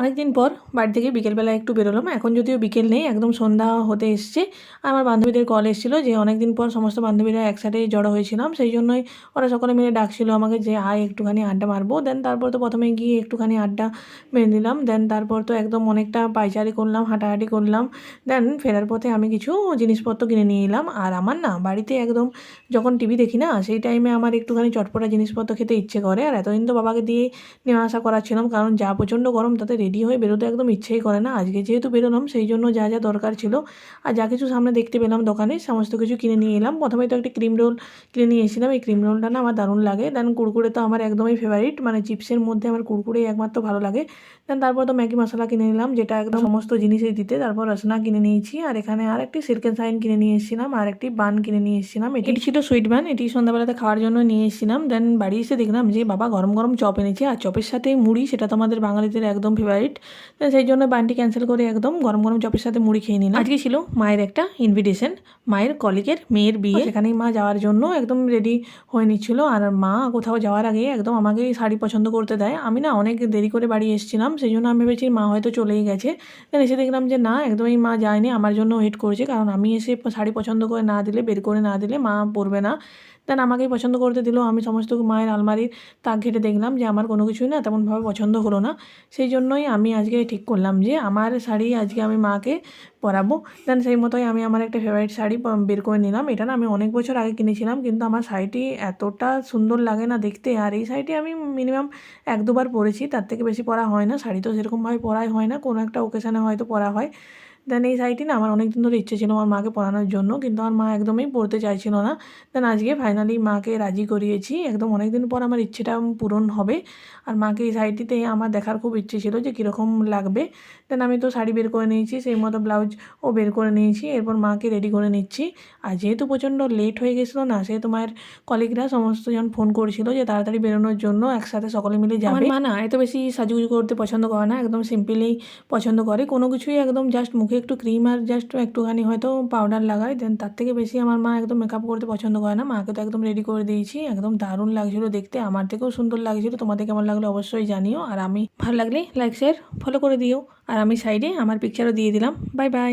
অনেক দিন পর বাড়ি থেকে বিকেলবেলা একটু বেরোলাম। এখন যদিও বিকেল নেই, একদম সন্ধ্যা হতে এসছে। আমার বান্ধবীদের কল এসেছিল যে অনেক দিন পর সমস্ত বান্ধবীরা একসাথে জড়ো হয়েছিলাম। সেই জন্যই ওরা সকলে মিলে ডাকছিল আমাকে যে, আয়, একটুখানি আড্ডা মারবো। দেন তারপর তো প্রথমে গিয়ে একটুখানি আড্ডা মেরে দিলাম দেন তারপর তো একদম অনেকটা পাইচারি করলাম, হাঁটাহাঁটি করলাম। দেন ফেরার পথে আমি কিছু জিনিসপত্র কিনে নিয়ে এলাম। আর আমার না, বাড়িতে একদম যখন টিভি দেখি না, সেই টাইমে আমার একটুখানি চটপটা জিনিসপত্র খেতে ইচ্ছে করে। আর এতদিন তো বাবাকে দিয়ে নেওয়া আসা করাচ্ছিলাম, কারণ যা প্রচণ্ড গরম, তাতে রেডি হয়ে বেরোতে একদম ইচ্ছেই করে না। আজকে যেহেতু বেরোলাম, সেই জন্য যা যা দরকার ছিল। আর যা কিছু সামনে দেখতে পেলাম দোকানে, সমস্ত কিছু কিনে নিয়ে এলাম। প্রথমে তো একটা ক্রিম রোল কিনে নিয়ে এসেছিলাম। এই ক্রিম রোলটা না আমার দারুণ লাগে। দেন কুরকুরে তো আমার একদমই ফেভারিট মানে চিপসের মধ্যে আমার কুরকুরেই একমাত্র ভালো লাগে। দেন তারপর তো ম্যাগি মশলা কিনে নিলাম, যেটা একদম সমস্ত জিনিসই দিতে। তারপর রসনা কিনে নিয়েছি। আর এখানে আর একটি সিল্কেন সাইন কিনে নিয়ে এসেছিলাম। আর একটি বান কিনে নিয়ে এসেছিলাম। এটি ছিল সুইট বান এটি সন্ধ্যাবেলাতে খাওয়ার জন্য নিয়ে এসেছিলাম। দেন বাড়ি এসে দেখলাম যে, বাবা গরম গরম চপ এনেছে। আর চপের সাথে মুড়ি, সেটা তো আমাদের বাঙালিদের একদম ফেভারিট সেই জন্য বানটি ক্যান্সেল করে একদম গরম গরম চপের সাথে মুড়ি খেয়ে নিলাম। আজকে ছিল মায়ের একটা ইনভিটেশন মায়ের কলিগের মেয়ের বিয়ে। সেখানেই মা যাওয়ার জন্য একদম রেডি হয়ে নিচ্ছিল। আর মা কোথাও যাওয়ার আগে একদম আমাকে শাড়ি পছন্দ করতে দেয়। আমি না অনেক দেরি করে বাড়ি এসেছিলাম সেই জন্য আমি ভেবেছি মা হয়তো চলেই গেছে। দেন এসে দেখলাম যে না একদমই মা যায়নি আমার জন্য ওয়েট করেছে। কারণ আমি এসে শাড়ি পছন্দ করে না দিলে বের করে না দিলে মা পরবে না। দেন আমাকেই পছন্দ করতে দিল। আমি সমস্ত মায়ের আলমারির তাক ঘেটে দেখলাম যে আমার কোনো কিছুই না তেমনভাবে পছন্দ হলো না। সেই জন্যই আমি আজকে ঠিক করলাম যে আমার শাড়ি আজকে আমি মাকে পরাবো। দেন সেই মতোই আমি আমার একটা ফেভারিট শাড়ি বের করে নিলাম। এটা না আমি অনেক বছর আগে কিনেছিলাম, কিন্তু আমার শাড়িটি এতটা সুন্দর লাগে না দেখতে। আর এই শাড়িটি আমি মিনিমাম এক দুবার পরেছি, তার থেকে বেশি পরা হয় না। শাড়ি তো সেরকমভাবে পরাই হয় না, কোনো একটা ওকেশানে হয়তো পরা হয়। দেন এই শাড়িটি না আমার অনেক দিন ধরে ইচ্ছে ছিল আমার মাকে পরানোর জন্য কিন্তু আমার মা একদমই পরতে চাইছিল না। দেন আজকে ফাইনালি মাকে রাজি করিয়েছি। একদম অনেক দিন পর আমার ইচ্ছেটা পূরণ হবে। আর মাকে এই শাড়িটিতে আমার দেখার খুব ইচ্ছে ছিল যে কীরকম লাগবে। দেন আমি তো শাড়ি বের করে নিয়েছি সেই মতো ব্লাউজও বের করে নিয়েছি। এরপর মাকে রেডি করে নিচ্ছি। আর যেহেতু প্রচণ্ড লেট হয়ে গেছিল না সেহেতু মায়ের কলিগরা সমস্ত জন ফোন করেছিল যে তাড়াতাড়ি বেরোনোর জন্য একসাথে সকলে মিলে যাবে। মা না এত বেশি সাজুগুজু করতে পছন্দ করে না একদম সিম্পলি পছন্দ করে। কোনো কিছুই একদম জাস্ট মুখে একটু ক্রিম আর জাস্ট একটুখানি হয়তো পাউডার লাগাই দেন তার থেকে বেশি আমার মা একদম মেকআপ করতে পছন্দ করে না। মাকে তো একদম রেডি করে দিয়েছি, একদম দারুণ লাগছিল দেখতে, আমার থেকেও সুন্দর লাগছিল, তোমাদের কেমন লাগল অবশ্যই জানিও। আর আমি ভালো লাগলে লাইক শেয়ার ফলো করে দিও। আর আমি সাইডে আমার পিকচারও দিয়ে দিলাম। Bye bye